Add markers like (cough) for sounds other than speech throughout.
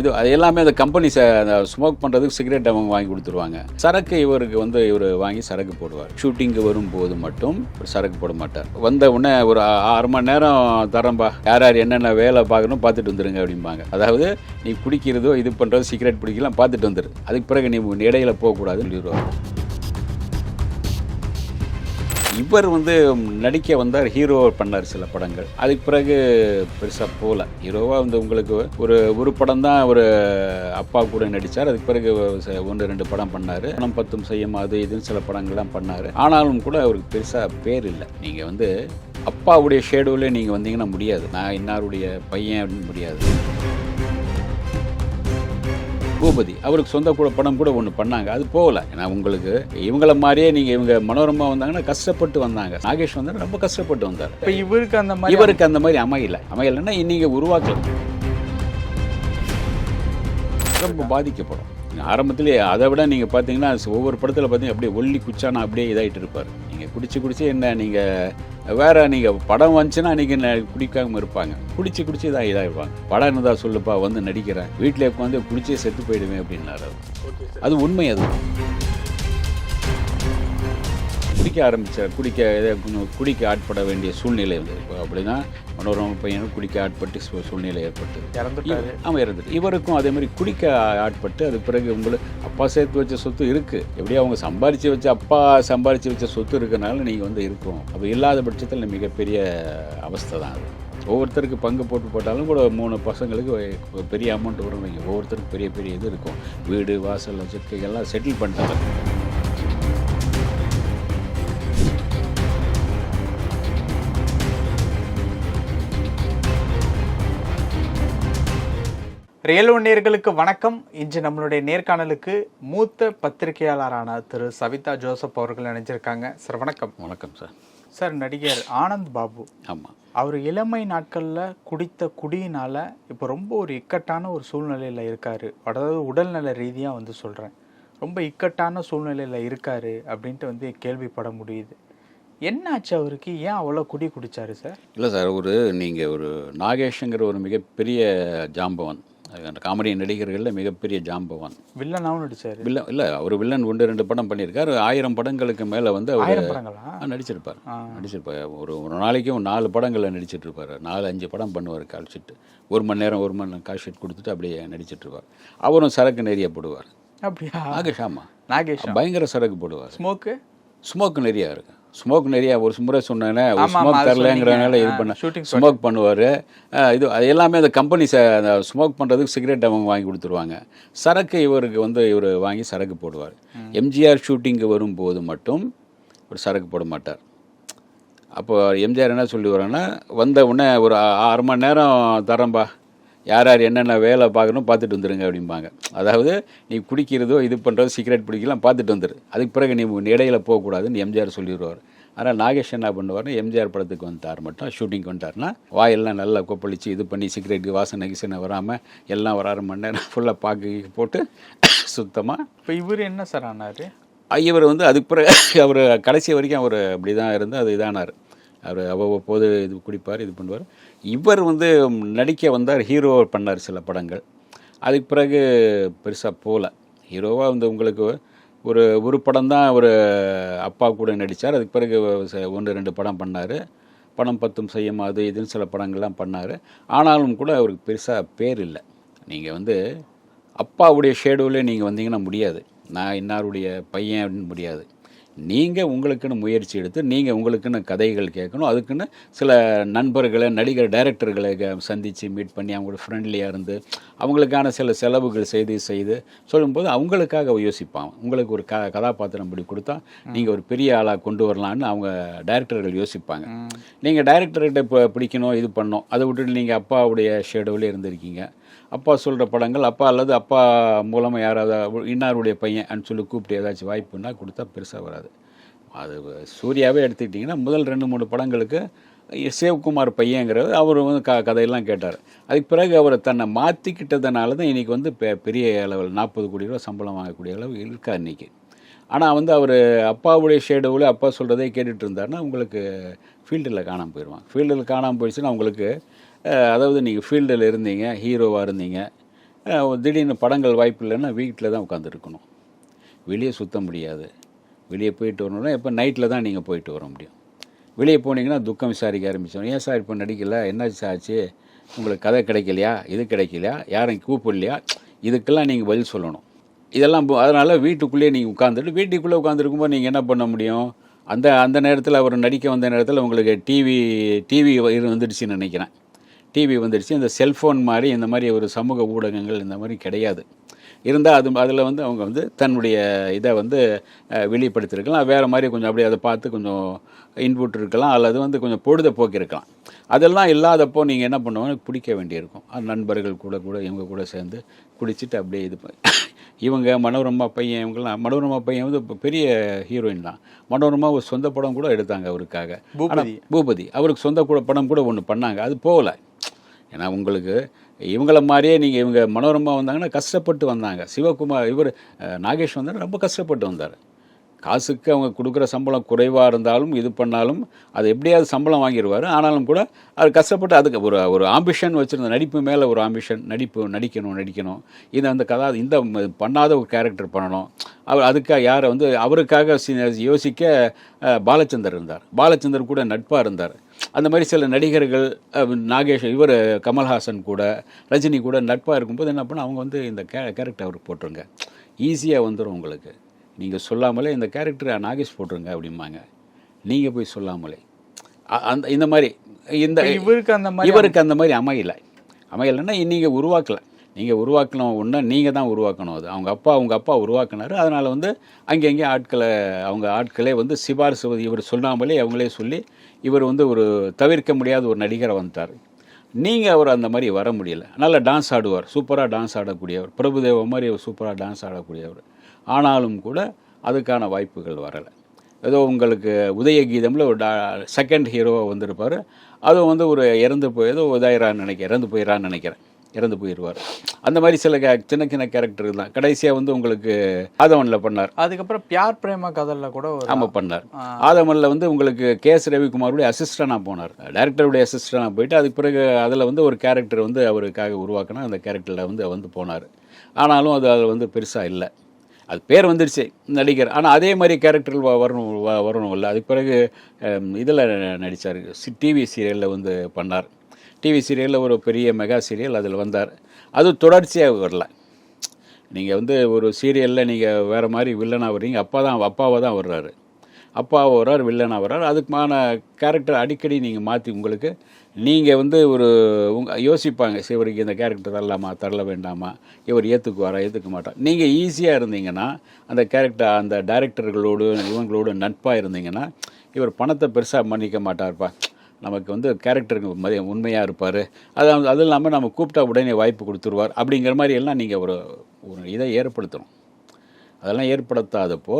இது அது எல்லாமே அந்த கம்பெனி ஸ்மோக் பண்ணுறதுக்கு சிகரெட் அவங்க வாங்கி கொடுத்துருவாங்க. சரக்கு இவருக்கு வந்து இவர் வாங்கி சரக்கு போடுவார். ஷூட்டிங்கு வரும்போது மட்டும் சரக்கு போட மாட்டார். வந்த உடனே ஒரு அரை மணி நேரம் தரம்பா யார் யார் என்னென்ன வேலை பார்க்கணும் பார்த்துட்டு வந்துருங்க அப்படிம்பாங்க. அதாவது நீ குடிக்கிறதோ இது பண்ணுறதோ சிகரெட் பிடிக்கலாம் பார்த்துட்டு வந்துடு அதுக்கு பிறகு நீ இடையில போகக்கூடாதுன்னு சொல்லிடுவாங்க இவர் வந்து நடிக்க வந்தார் ஹீரோ பண்ணார் சில படங்கள். அதுக்கு பிறகு பெருசாக போகல. ஹீரோவாக வந்து உங்களுக்கு ஒரு ஒரு படம் தான் ஒரு அப்பா கூட நடித்தார் அதுக்கு பிறகு ஒன்று ரெண்டு படம் பண்ணார். பணம் பத்தும் செய்யும் அது இதுன்னு சில படங்கள்லாம் பண்ணார். ஆனாலும் கூட அவருக்கு பெருசாக பேர் இல்லை. நீங்கள் வந்து அப்பாவுடைய ஷேடோவில் நீங்கள் வந்தீங்கன்னா முடியாது. நான் இன்னாருடைய பையன் அப்படின்னு முடியாது. பூபதி அவருக்கு சொந்த கூட படம் கூட ஒன்று பண்ணாங்க. அது போகல. ஏன்னா உங்களுக்கு இவங்கள மாதிரியே நீங்கள் இவங்க மனோரமா வந்தாங்கன்னா கஷ்டப்பட்டு வந்தாங்க. நாகேஷ் வந்தார் ரொம்ப கஷ்டப்பட்டு வந்தார். இப்போ இவருக்கு அந்த மாதிரி இவருக்கு அந்த மாதிரி அமையல. அமையலைன்னா இன்னைக்கு உருவாக்கல. ரொம்ப பாதிக்கப்படும். ஆரம்பத்திலே அதை விட நீங்கள் பார்த்தீங்கன்னா ஒவ்வொரு படத்தில் பார்த்தீங்கன்னா அப்படியே ஒல்லி குச்சானா அப்படியே இதாகிட்டு இருப்பார். நீங்கள் குடிச்சு குடிச்சு என்ன நீங்கள் வேற நீங்கள் படம் வந்துச்சுன்னா அன்றைக்கி குடிக்காம இருப்பாங்க. குடிச்சு குடிச்சு இதாக இதாகிடுவாங்க. படம் என்னதா சொல்லுப்பா வந்து நடிக்கிறேன். வீட்டில் உட்காந்து குடிச்சே செத்து போயிடுவேன் அப்படின்னாரு. அது உண்மை அது. குடிக்க ஆரம்பித்தார் குடிக்க கொஞ்சம் குடிக்க ஆட்பட வேண்டிய சூழ்நிலை இப்போ அப்படின்னா மனோரம பையனும் குடிக்க ஆட்பட்டு சூ- சூழ்நிலை இறந்துட்டாரு. அவன் இறந்துட்டு இவருக்கும் அதே மாதிரி குடிக்க ஆட்பட்டு அது பிறகு உங்களுக்கு அப்பா சேர்த்து வச்ச சொத்து இருக்குது எப்படியும் அவங்க சம்பாரித்து வச்ச அப்பா சம்பாரித்து வச்ச சொத்து இருக்கனால நீங்கள் வந்து இருக்கும். அப்போ இல்லாத பட்சத்தில் மிகப்பெரிய அவஸ்தை தான் அது. ஒவ்வொருத்தருக்கு பங்கு போட்டு போட்டாலும் கூட மூணு பசங்களுக்கு பெரிய அமௌண்ட் வரும். வைங்க. ஒவ்வொருத்தருக்கு பெரிய பெரிய இது இருக்கும். வீடு வாசல் வச்சுருக்கைகள்லாம் செட்டில் பண்ணிட்டாங்க ரியல் நேயர்களுக்கு வணக்கம். இன்று நம்மளுடைய நேர்காணலுக்கு மூத்த பத்திரிகையாளரான திரு சவிதா ஜோசப் அவர்கள் நினைச்சிருக்காங்க சார் வணக்கம். வணக்கம் சார். சார் நடிகர் ஆனந்த் பாபு. ஆமாம் அவர் இளமை நாட்களில் குடித்த குடியினால இப்போ ரொம்ப ஒரு இக்கட்டான ஒரு சூழ்நிலையில் இருக்காரு. அதாவது உடல்நல ரீதியாக வந்து சொல்கிறேன் ரொம்ப இக்கட்டான சூழ்நிலையில் இருக்காரு அப்படின்ட்டு வந்து கேள்விப்பட முடியுது. என்னாச்சு அவருக்கு? ஏன் அவ்வளோ குடி குடிச்சாரு சார்? இல்லை சார் ஒரு நீங்கள் ஒரு நாகேஷுங்கிற ஒரு மிகப்பெரிய ஜாம்பவான். காமெடி நடிகர்களில் மிகப்பெரிய ஜாம்பவான் வில்லனாவும் நடிச்சாரு. வில்லன் இல்லை அவர் வில்லன் ஒன்று ரெண்டு படம் பண்ணியிருக்காரு. ஆயிரம் படங்களுக்கு மேலே வந்து அவர் நடிச்சிருப்பார். நடிச்சிருப்பார். ஒரு ஒரு நாளைக்கு ஒரு நாலு படங்களில் நடிச்சிட்டு இருப்பார் நாலு அஞ்சு படம் பண்ணுவார் கால் ஷீட் ஒரு மணி நேரம் ஒரு மணி நேரம் கால் ஷீட் கொடுத்துட்டு அப்படியே நடிச்சிட்டு இருப்பார் அவரும் சரக்கு நிறைய போடுவார். அப்படியா? நாகேஷ் ஆமாம் நாகேஷ்? பயங்கர சரக்கு போடுவார். ஸ்மோக்கு ஸ்மோக் நிறையா இருக்கு. ஸ்மோக் நிறையா ஒரு முறை சொன்னேனே ஒரு ஸ்மோக் தரலங்கிறனால. இது பண்ண shooting ஸ்மோக் பண்ணுவார். இது அது எல்லாமே அந்த கம்பெனி ஸ்மோக் பண்ணுறதுக்கு சிகரெட் அவங்க வாங்கி கொடுத்துருவாங்க. சரக்கு இவருக்கு வந்து இவர் வாங்கி சரக்கு போடுவார். எம்ஜிஆர் ஷூட்டிங்கு வரும்போது மட்டும் ஒரு சரக்கு போட மாட்டார். அப்போ எம்ஜிஆர் என்ன சொல்லுவாருன்னா வந்த உடனே ஒரு ஆறு மணி நேரம் தரம்பா யார் யார் என்னென்ன வேலை பார்க்கணும் பார்த்துட்டு வந்துருங்க அப்படிம்பாங்க. அதாவது நீ குடிக்கிறதோ இது பண்ணுறதோ சிகரெட் பிடிக்கலாம் பார்த்துட்டு வந்துரு. அதுக்கு பிறகு நீ இடையில போகக்கூடாதுன்னு எம்ஜிஆர் சொல்லிடுவார். ஆனால் நாகேஷ் என்ன பண்ணுவார்னா எம்ஜிஆர் படத்துக்கு வந்துட்டார் மட்டும் ஷூட்டிங் வந்துட்டார்னா வாயெல்லாம் நல்லா கொப்பளிச்சு இது பண்ணி சிகரெட் வாசனை கிசனை வராமல் எல்லாம் ஒரு அரை மணி நேரம் ஃபுல்லாக பாக்கு போட்டு சுத்தமாக இப்போ இவர் என்ன சார் ஆனாரு? இவர் வந்து அதுக்கு பிறகு அவர் கடைசி வரைக்கும் அவர் அப்படி தான் இருந்து அது இதானார். அவர் அவ்வப்போது இது குடிப்பார் இது பண்ணுவார். இவர் வந்து நடிக்க வந்தார் ஹீரோ பண்ணார் சில படங்கள். அதுக்கு பிறகு பெருசாக போகல ஹீரோவாக வந்து உங்களுக்கு ஒரு ஒரு படம் தான் ஒரு அப்பா கூட நடித்தார் அதுக்கு பிறகு ஒன்று ரெண்டு படம் பண்ணார். பணம் பத்தும் செய்யும் அது இதுன்னு சில படங்கள்லாம் பண்ணார். ஆனாலும் கூட அவருக்கு பெருசாக பேர் இல்லை. நீங்கள் வந்து அப்பாவுடைய ஷேடியூலே நீங்கள் வந்தீங்கன்னா முடியாது. நான் இன்னாருடைய பையன் அப்படின்னு முடியாது. நீங்கள் உங்களுக்குன்னு முயற்சி எடுத்து நீங்கள் உங்களுக்குன்னு கதைகள் கேட்கணும். அதுக்குன்னு சில நண்பர்களை நடிகர் டைரக்டர்களை சந்தித்து மீட் பண்ணி அவங்களோட ஃப்ரெண்ட்லியாக இருந்து அவங்களுக்கான சில செலவுகள் செய்து செய்து சொல்லும்போது அவங்களுக்காக யோசிப்பான். உங்களுக்கு ஒரு க கதாபாத்திரம் இப்படி கொடுத்தா நீங்கள் ஒரு பெரிய ஆளாக கொண்டு வரலான்னு அவங்க டைரக்டர்கள் யோசிப்பாங்க. நீங்கள் டைரக்டர்கிட்ட இப்போ பிடிக்கணும் இது பண்ணணும். அதை விட்டுட்டு நீங்கள் அப்பாவுடைய ஷேடோவிலே இருந்திருக்கீங்க. அப்பா சொல்கிற படங்கள் அப்பா அல்லது அப்பா மூலமாக யாராவது இன்னாருடைய பையன் அப்படின்னு சொல்லி கூப்பிட்டு ஏதாச்சும் வாய்ப்புன்னா கொடுத்தா பெருசாக வராது. அது சூர்யாவே எடுத்துக்கிட்டிங்கன்னா முதல் ரெண்டு மூணு படங்களுக்கு சிவகுமார் பையங்கிறது அவர் வந்து க கதையெல்லாம் கேட்டார். அதுக்கு பிறகு அவர் தன்னை மாற்றிக்கிட்டதுனால தான் இன்றைக்கி வந்து பெ பெரிய அளவில் நாற்பது கோடி ரூபா சம்பளம் வாங்கக்கூடிய அளவு இருக்கார் இன்றைக்கி ஆனால் வந்து அவர் அப்பாவுடைய ஷேடோவில் அப்பா சொல்கிறதே கேட்டுட்டு இருந்தாருன்னா உங்களுக்கு ஃபீல்டில் காணாமல் போயிடுவான் ஃபீல்டில் காணாமல் போயிடுச்சுன்னா உங்களுக்கு அதாவது நீங்கள் ஃபீல்டில் இருந்தீங்க ஹீரோவாக இருந்தீங்க திடீர்னு படங்கள் வாய்ப்பு இல்லைன்னா வீட்டில் தான் உட்காந்துருக்கணும் வெளியே சுத்த முடியாது. வெளியே போயிட்டு வரணும்னா இப்போ நைட்டில் தான் நீங்கள் போயிட்டு வர முடியும். வெளியே போனீங்கன்னா துக்கம் விசாரிக்க ஆரம்பிச்சோம் ஏன் சார் இப்போ நடிக்கல? என்னாச்சு ஆச்சு? உங்களுக்கு கதை கிடைக்கலையா? இது கிடைக்கலையா? யாரும் கூப்பிடலையா? இதுக்கெல்லாம் நீங்கள் பதில் சொல்லணும். இதெல்லாம் அதனால் வீட்டுக்குள்ளேயே நீங்கள் உட்காந்துட்டு வீட்டுக்குள்ளே உட்காந்துருக்கும்போது நீங்கள் என்ன பண்ண முடியும்? அந்த அந்த நேரத்தில் அவர் நடிக்க வந்த நேரத்தில் உங்களுக்கு டிவி டிவி வந்துடுச்சுன்னு நினைக்கிறேன். டிவி வந்துடுச்சு இந்த செல்ஃபோன் மாதிரி இந்த மாதிரி ஒரு சமூக ஊடகங்கள் இந்த மாதிரி கிடையாது. இருந்தால் அது அதில் வந்து அவங்க வந்து தன்னுடைய இதை வந்து வெளிப்படுத்தியிருக்கலாம் வேறு மாதிரி கொஞ்சம் அப்படியே அதை பார்த்து கொஞ்சம் இன்புட் இருக்கலாம். அல்லது வந்து கொஞ்சம் பொழுத போக்கியிருக்கலாம் அதெல்லாம் இல்லாதப்போ நீங்கள் என்ன பண்ணுவாங்க பிடிக்க வேண்டியிருக்கும். நண்பர்கள் கூட கூட இவங்க கூட சேர்ந்து குடிச்சிட்டு அப்படியே இது இவங்க மனோரமா பையன் இவங்கெல்லாம் மனோரமா பையன் வந்து இப்ப பெரிய ஹீரோயின் தான். மனோரமா ஒரு சொந்த படம் கூட எடுத்தாங்க அவருக்காக. பூபதி. பூபதி. அவருக்கு சொந்த கூட படம் கூட ஒன்று பண்ணாங்க. அது போகல. ஏன்னா உங்களுக்கு இவங்கள மாதிரியே நீங்கள் இவங்க மனோரமா வந்தாங்கன்னா கஷ்டப்பட்டு வந்தாங்க. சிவகுமார் இவர் நாகேஷ் வந்தார் ரொம்ப கஷ்டப்பட்டு வந்தார். காசுக்கு அவங்க கொடுக்குற சம்பளம் குறைவாக இருந்தாலும் இது பண்ணாலும் அது எப்படியாவது சம்பளம் வாங்கிடுவார் ஆனாலும் கூட அது கஷ்டப்பட்டு அதுக்கு ஒரு ஒரு ஆம்பிஷன் வச்சுருந்த நடிப்பு மேலே ஒரு ஆம்பிஷன் நடிப்பு நடிக்கணும் நடிக்கணும். இதை அந்த கதா இந்த பண்ணாத ஒரு கேரக்டர் பண்ணணும். அவர் அதுக்காக யாரை வந்து அவருக்காக யோசிக்க பாலச்சந்தர் இருந்தார். பாலச்சந்தர் கூட நட்பாக இருந்தார். அந்த மாதிரி சில நடிகர்கள் நாகேஷ் இவர் கமல்ஹாசன் கூட ரஜினி கூட நட்பாக இருக்கும்போது என்ன பண்ண அவங்க வந்து இந்த கே கேரக்டர் அவருக்கு போட்டுருங்க. ஈஸியாக வந்துடும் உங்களுக்கு. நீங்கள் சொல்லாமலே இந்த கேரக்டர் நாகேஷ் போட்டுருங்க அப்படிம்பாங்க. நீங்கள் போய் சொல்லாமலே. அந்த இந்த மாதிரி இந்த இவருக்கு அந்த மாதிரி இவருக்கு அந்த மாதிரி அமையல. அமையலைன்னா நீங்கள் உருவாக்கல. நீங்கள் உருவாக்கணும் ஒன்று நீங்கள் தான் உருவாக்கணும் அது. அவங்க அப்பா அவங்க அப்பா உருவாக்கினார். அதனால் வந்து அங்கங்கே ஆட்களை அவங்க ஆட்களே வந்து சிபாரிசு இவர் சொல்லாமலே அவங்களே சொல்லி இவர் வந்து ஒரு தவிர்க்க முடியாத ஒரு நடிகரை வந்துட்டார். நீங்கள் அவர் அந்த மாதிரி வர முடியல. நல்லா டான்ஸ் ஆடுவார். சூப்பராக டான்ஸ் ஆடக்கூடியவர். பிரபுதேவ மாதிரி சூப்பராக டான்ஸ் ஆடக்கூடியவர். ஆனாலும் கூட அதுக்கான வாய்ப்புகள் வரலை. ஏதோ உங்களுக்கு உதயகீதமில் ஒரு டா செகண்ட் ஹீரோவாக வந்திருப்பார். அதுவும் வந்து ஒரு இறந்து போய் ஏதோ உதயரான்னு நினைக்கிறேன் இறந்து போயிடறான்னு நினைக்கிறேன். இறந்து போயிடுவார் அந்த மாதிரி சில கே சின்ன சின்ன கேரக்டர் தான். கடைசியாக வந்து உங்களுக்கு ஆதவனில் பண்ணார். அதுக்கப்புறம் பியார் பிரேம கதல்ல கூட ஆமாம் பண்ணார். ஆதமனில் வந்து உங்களுக்கு கே. எஸ். ரவிக்குமாருடைய அசிஸ்டண்டாக போனார். டைரக்டருடைய அசிஸ்டண்டாக போயிட்டு அதுக்கு பிறகு அதில் வந்து ஒரு கேரக்டர் வந்து அவருக்காக உருவாக்கினா அந்த கேரக்டரில் வந்து வந்து போனார். ஆனாலும் அது அதில் வந்து பெருசாக இல்லை. அது பேர் வந்துடுச்சு நடிகர். ஆனால் அதே மாதிரி கேரக்டர் வரணும் வரணும் இல்லை அதுக்கு பிறகு இதில் நடித்தார் டிவி சீரியலில் வந்து பண்ணார். டிவி சீரியலில் ஒரு பெரிய மெகா சீரியல் அதில் வந்தார். அது தொடர்ச்சியாக வரல. நீங்கள் வந்து ஒரு சீரியலில் நீங்கள் வேறு மாதிரி வில்லனாக வர்றீங்க அப்பா தான் அப்பாவை தான் வர்றாரு. அப்பாவை வர்றார் வில்லனாக வர்றார். அதுக்குமான கேரக்டர் அடிக்கடி நீங்கள் மாற்றி உங்களுக்கு நீங்கள் வந்து ஒரு உங்க யோசிப்பாங்க சரி இவருக்கு இந்த கேரக்டர் தரலாமா தரல வேண்டாமா இவர் ஏற்றுக்குவாரா ஏற்றுக்க மாட்டார்? நீங்கள் ஈஸியாக இருந்தீங்கன்னா அந்த கேரக்டர் அந்த டைரக்டர்களோடு இவங்களோடு நட்பாக இருந்தீங்கன்னா இவர் பணத்தை பெருசாக மன்னிக்க மாட்டார்ப்பா. நமக்கு வந்து கேரக்டருக்கு மதிய உண்மையாக இருப்பார். அது அது இல்லாமல் நம்ம கூப்பிட்டா உடனே வாய்ப்பு கொடுத்துருவார். அப்படிங்கிற மாதிரி எல்லாம் நீங்கள் ஒரு ஒரு இதை ஏற்படுத்தணும். அதெல்லாம் ஏற்படுத்தாதப்போ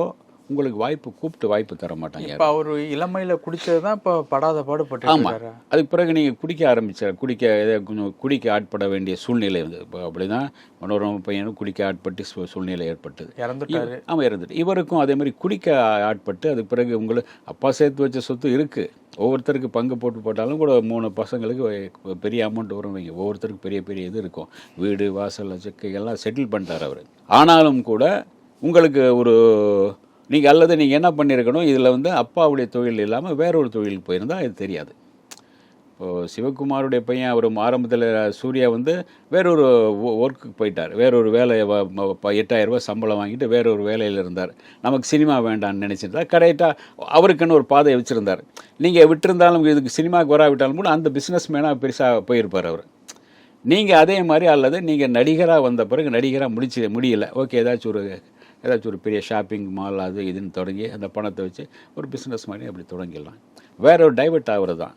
உங்களுக்கு வாய்ப்பு கூப்பிட்டு வாய்ப்பு தர மாட்டாங்க இப்ப அவரு இளமையில குடிச்சது தான் இப்ப படாத பாடுபட்டு ஆமாம் அதுக்கு பிறகு நீங்கள் குடிக்க ஆரம்பிச்சார். குடிக்க இதை கொஞ்சம் குடிக்க ஆட்பட வேண்டிய சூழ்நிலை வந்து இப்போ அப்படி தான் மனோரம பையனும் குடிக்க ஆட்பட்டு சூ- சூழ்நிலை ஏற்பட்டது. இறந்துட்டாரு. ஆமாம் இறந்துட்டு. இவருக்கும் அதே மாதிரி குடிக்க ஆட்பட்டு அதுக்கு பிறகு உங்களுக்கு அப்பா சேர்த்து வச்ச சொத்து இருக்குது ஒவ்வொருத்தருக்கு பங்கு போட்டு போட்டாலும் கூட மூணு பசங்களுக்கு பெரிய அமௌண்ட் வரும் வைங்க. ஒவ்வொருத்தருக்கு பெரிய பெரிய இது இருக்கும். வீடு வாசல் செக்கு எல்லாம் செட்டில் பண்ணிட்டார் அவர். ஆனாலும் கூட உங்களுக்கு ஒரு நீங்கள் அல்லது நீங்கள் என்ன பண்ணியிருக்கணும்? இதில் வந்து அப்பாவுடைய தொழில் இல்லாமல் வேற ஒரு தொழிலுக்கு போயிருந்தால் இது தெரியாது. இப்போது சிவகுமாருடைய பையன் அவர் ஆரம்பத்தில் சூர்யா வந்து வேறொரு ஒர்க்குக்கு போயிட்டார். வேறொரு வேலை எட்டாயிரரூபா எட்டாயிரம் ரூபாய் சம்பளம் வாங்கிட்டு வேறொரு வேலையில் இருந்தார். நமக்கு சினிமா வேண்டாம்னு நினச்சிருந்தா கரெக்டாக அவருக்குன்னு ஒரு பாதையை வச்சுருந்தார். நீங்கள் விட்டுருந்தாலும் இதுக்கு சினிமாவுக்கு வராவிட்டாலும் கூட அந்த பிஸ்னஸ் மேனாக பெருசாக போயிருப்பார் அவர். நீங்கள் அதே மாதிரி அல்லது நீங்கள் நடிகராக வந்த பிறகு நடிகராக முடிச்சு முடியல. ஓகே ஏதாச்சும் ஒரு ஏதாச்சும் ஒரு பெரிய ஷாப்பிங் மால் அது இதுன்னு தொடங்கி அந்த பணத்தை வச்சு ஒரு பிஸ்னஸ் மாதிரி அப்படி தொடங்கிடலாம். வேற ஒரு டைவர்ட் ஆகிறது தான்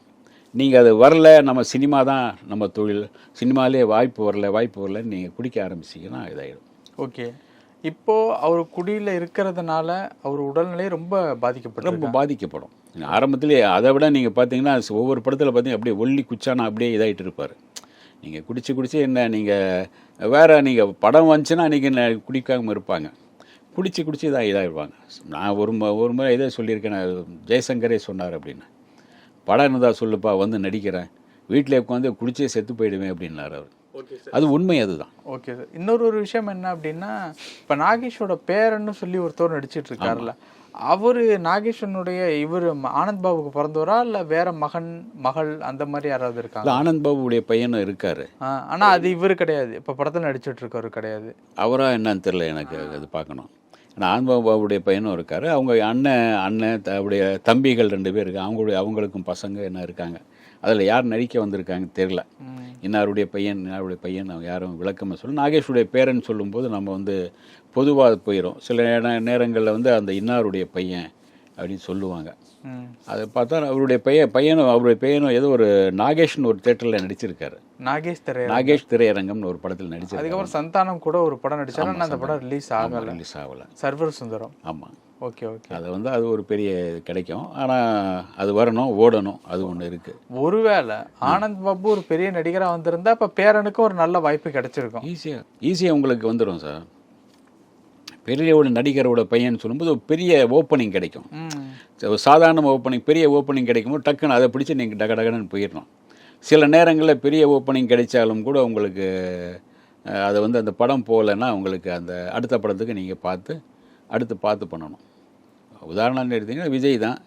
நீங்கள் அது வரல நம்ம சினிமா தான் நம்ம தொழில். சினிமாலே வாய்ப்பு வரல வாய்ப்பு வரலன்னு நீங்கள் குடிக்க ஆரம்பிச்சிங்கன்னா இதாகிடும் ஓகே. இப்போ அவர் குடியில இருக்கிறதுனால அவர் உடல்நிலை ரொம்ப பாதிக்கப்பட்டு ரொம்ப பாதிக்கப்படும். ஆரம்பத்திலே அதை விட நீங்கள் பார்த்தீங்கன்னா ஒவ்வொரு படத்தில் பார்த்தீங்கன்னா அப்படியே ஒல்லி குச்சானா அப்படியே இதாகிட்டு இருப்பார். நீங்கள் குடிச்சு குடிச்சு என்ன நீங்கள் வேற நீங்கள் படம் வந்துச்சுன்னா நீங்கள் குடிக்காம இருப்பாங்க. குடிச்சு குடிச்சு இதாக இதாகிடுவாங்க நான் ஒரு ஒரு முறை இதை சொல்லியிருக்கேன் நான் ஜெயசங்கரே சொன்னார் அப்படின்னு. படம் இருந்தால் சொல்லுப்பா வந்து நடிக்கிறேன். வீட்டில் உட்காந்து குடிச்சே செத்து போயிடுவேன் அப்படின்னார் அவர். Okay sir. அது உண்மை அதுதான். Okay sir. இன்னொரு ஒரு விஷயம் என்ன அப்படின்னா இப்போ நாகேஷோட பேரன்னு சொல்லி ஒருத்தர் நடிச்சிட்டு இருக்காருல்ல. அவரு நாகேஷனுடைய இவர் ஆனந்த் பாபுக்கு பிறந்தவரா இல்ல வேற மகன் மகள் அந்த மாதிரி யாராவது இருக்காங்க ஆனந்த் பாபுடைய பையனும் இருக்காரு. ஆ, ஆனா அது இவரு கிடையாது. இப்ப படத்துல நடிச்சிட்டு இருக்கவர் கிடையாது. அவரா என்னன்னு தெரியல எனக்கு அது பார்க்கணும். ஆனால் ஆனந்த் பாபுடைய பையனும் இருக்காரு. அவங்க அண்ணன் அண்ணன் அவருடைய தம்பிகள் ரெண்டு பேர் இருக்காங்க. அவங்களுடைய அவங்களுக்கும் பசங்க என்ன இருக்காங்க. அதில் யார் நடிக்க வந்திருக்காங்க தெரியல. ம். இன்னாருடைய பையன் இன்னாருடைய பையன் அவங்க யாரும் விளக்கமாக சொல்ல நாகேஷுடைய பேரன் சொல்லும்போது நம்ம வந்து பொதுவாக போயிடும் சில நேரங்களில் வந்து அந்த இன்னாருடைய பையன் அப்படின்னு சொல்லுவாங்க. அதை பார்த்தா அவருடைய பையன் பையனும் அவருடைய பையனும் ஏதோ ஒரு நாகேஷ்னு ஒரு தேட்டரில் நடிச்சிருக்காரு. நாகேஷ் திரையரங்கம். நாகேஷ் திரையரங்கம்னு ஒரு படத்தில் நடிச்சிருக்காரு. அதுக்கப்புறம் சந்தானம் கூட ஒரு படம் நடிச்சாரு. ஆனா அந்த படம் ரிலீஸ் ஆகல. ரிலீஸ் ஆகலை. சர்வர் சுந்தரம். ஆமாம் ஓகே ஓகே. அது வந்து அது ஒரு பெரிய கிடைக்கும். ஆனால் அது வரணும் ஓடணும். அது ஒன்று இருக்குது ஒருவேளை ஆனந்த் பாபு ஒரு பெரிய நடிகரா வந்திருந்தா இப்ப பேரனுக்கு ஒரு நல்ல வாய்ப்பு கிடைச்சிருக்கும். ஈஸியாக ஈஸியாக உங்களுக்கு வந்துடும் சார். பெரிய ஒரு நடிகரோட பையன் சொல்லும்போது ஒரு பெரிய ஓப்பனிங் கிடைக்கும். ஒரு சாதாரண ஓப்பனிங் பெரிய ஓப்பனிங் கிடைக்கும்போது டக்குன்னு அதை பிடிச்சி நீங்கள் டக டகன்னு போயிடணும். சில நேரங்களில் பெரிய ஓப்பனிங் கிடைச்சாலும் கூட உங்களுக்கு அதை வந்து அந்த படம் போகலைன்னா உங்களுக்கு அந்த அடுத்த படத்துக்கு நீங்கள் பார்த்து அடுத்து பார்த்து பண்ணணும். உதாரணம் எடுத்தீங்கன்னா விஜய் தான்.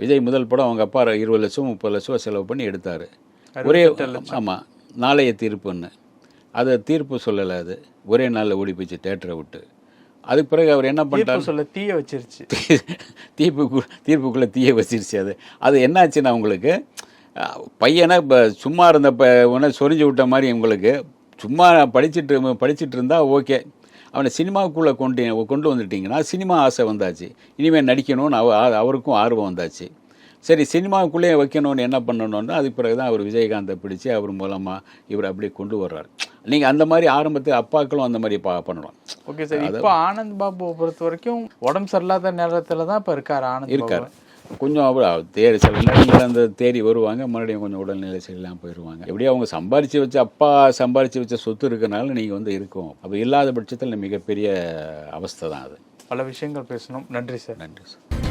விஜய் முதல் படம் அவங்க அப்பா இருபது லட்சம் முப்பது லட்சம் செலவு பண்ணி எடுத்தார். ஒரே ஆமாம் நாளைய தீர்ப்புன்னு. அதை தீர்ப்பு சொல்லலை அது. ஒரே நாளில் ஓடி போச்சு தேட்டரை விட்டு. அதுக்கு பிறகு அவர் என்ன பண்ணிட்டார்? சொல்ல தீய வச்சிருச்சு. (laughs) தீர்ப்புக்கு தீர்ப்புக்குள்ளே தீய வச்சிருச்சு அது. அது என்னாச்சுன்னா உங்களுக்கு பையனை இப்போ சும்மா இருந்த ப உடனே சொரிஞ்சு விட்ட மாதிரி உங்களுக்கு சும்மா படிச்சுட்டு படிச்சுட்டு இருந்தா ஓகே. அவனை சினிமாவுக்குள்ளே கொண்டு கொண்டு வந்துட்டீங்கன்னா சினிமா ஆசை வந்தாச்சு. இனிமேல் நடிக்கணும்னு அவ அவருக்கும் ஆர்வம் வந்தாச்சு. சரி சினிமாவுக்குள்ளேயே வைக்கணும்னு என்ன பண்ணணும்னு அதுக்கு பிறகு தான் அவர் விஜயகாந்தை பிடிச்சி அவர் மூலமாக இவர் அப்படியே கொண்டு வர்றார். நீங்கள் அந்த மாதிரி ஆரம்பத்தில் அப்பாக்களும் அந்த மாதிரி பா பண்ணணும் ஓகே சார் இப்போ ஆனந்த் பாபுவை பொறுத்த வரைக்கும் உடம்பு சரியில்லாத நேரத்துல தான் இப்ப இருக்காரு ஆனந்த் இருக்கார். கொஞ்சம் அவர் தேடி சில நேரங்களில் அந்த தேடி வருவாங்க மறுபடியும் கொஞ்சம் உடல்நிலை சரியில்லாமல் போயிடுவாங்க எப்படியும் அவங்க சம்பாரித்து வச்ச அப்பா சம்பாரித்து வச்ச சொத்து இருக்கனால நீங்கள் வந்து இருக்கும். அப்போ இல்லாத பட்சத்தில் மிகப்பெரிய அவஸ்தை தான் அது. பல விஷயங்கள் பேசணும். நன்றி சார். நன்றி சார்.